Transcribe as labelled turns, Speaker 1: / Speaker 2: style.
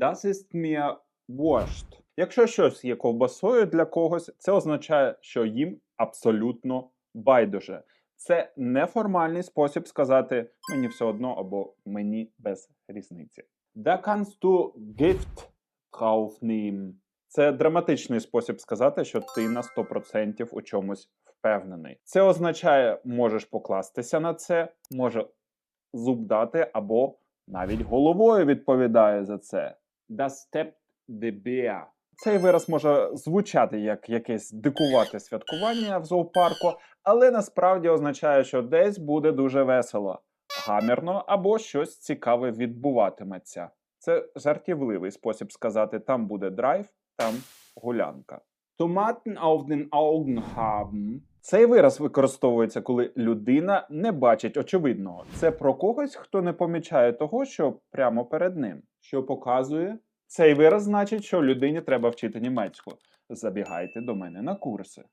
Speaker 1: Das ist mir wurscht. Якщо щось є ковбасою для когось, це означає, що їм абсолютно байдуже. Це неформальний спосіб сказати мені все одно або мені без різниці. Da kannst du Gift draufnehmen. Це драматичний спосіб сказати, що ти на 100% у чомусь впевнений. Це означає, можеш покластися на це, може зуб дати, або навіть головою відповідає за це. Das steppt de Bär. Цей вираз може звучати як якесь дикувате святкування в зоопарку, але насправді означає, що десь буде дуже весело, гамірно або щось цікаве відбуватиметься. Це жартівливий спосіб сказати: там буде драйв, там гулянка. Tomaten auf den Augen haben. Цей вираз використовується, коли людина не бачить очевидного. Це про когось, хто не помічає того, що прямо перед ним, що показує. Цей вираз значить, що людині треба вчити німецьку. Забігайте до мене на курси.